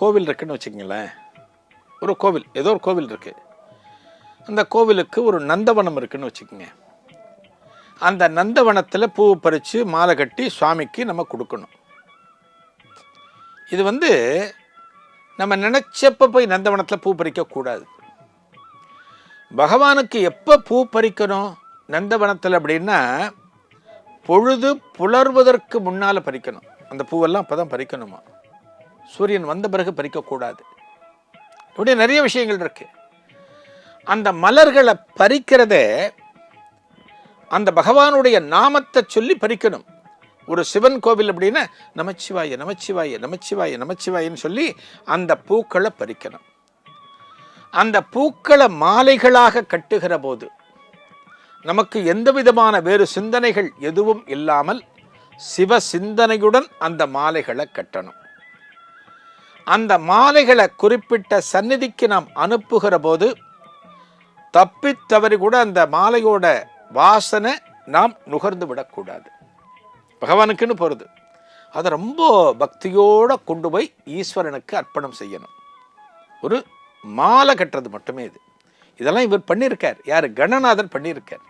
கோவில் இருக்குன்னு வச்சுக்கங்களேன். ஒரு கோவில் ஏதோ ஒரு கோவில் இருக்கு. அந்த கோவிலுக்கு ஒரு நந்தவனம் இருக்குன்னு வச்சுக்கோங்க. அந்த நந்தவனத்தில் பூ பறித்து மாலை கட்டி சுவாமிக்கு நம்ம கொடுக்கணும். இது வந்து நம்ம நினச்சப்ப போய் நந்தவனத்தில் பூ பறிக்கக்கூடாது பகவானுக்கு எப்போ பூ பறிக்கணும் நந்தவனத்தில் அப்படின்னா பொழுது புலர்வதற்கு முன்னால் பறிக்கணும். அந்த பூவெல்லாம் அப்போ தான் பறிக்கணுமா? சூரியன் வந்த பிறகு பறிக்கக்கூடாது. இப்படி நிறைய விஷயங்கள் இருக்கு. அந்த மலர்களை பறிக்கிறதே அந்த பகவானுடைய நாமத்தை சொல்லி பறிக்கணும். ஒரு சிவன் கோவில் அப்படின்னா நமச்சிவாய நமச்சிவாய நமச்சிவாய நமச்சிவாயன்னு சொல்லி அந்த பூக்களை பறிக்கணும். அந்த பூக்களை மாலைகளாக கட்டுகிற போது நமக்கு எந்த விதமான வேறு சிந்தனைகள் எதுவும் இல்லாமல் சிவ சிந்தனையுடன் அந்த மாலைகளை கட்டணும். அந்த மாலைகளை குறிப்பிட்ட சந்நிதிக்கு நாம் அனுப்புகிற போது தப்பித் தவறி கூட அந்த மாலையோட வாசனை நாம் நுகர்ந்து விடக்கூடாது. பகவானுக்குன்னு போகிறது அதை ரொம்ப பக்தியோடு கொண்டு போய் ஈஸ்வரனுக்கு அர்ப்பணம் செய்யணும். ஒரு மாலை கட்டுறது மட்டுமே இது. இதெல்லாம் இவர் பண்ணியிருக்கார். யார் கணநாதன் பண்ணியிருக்கார்.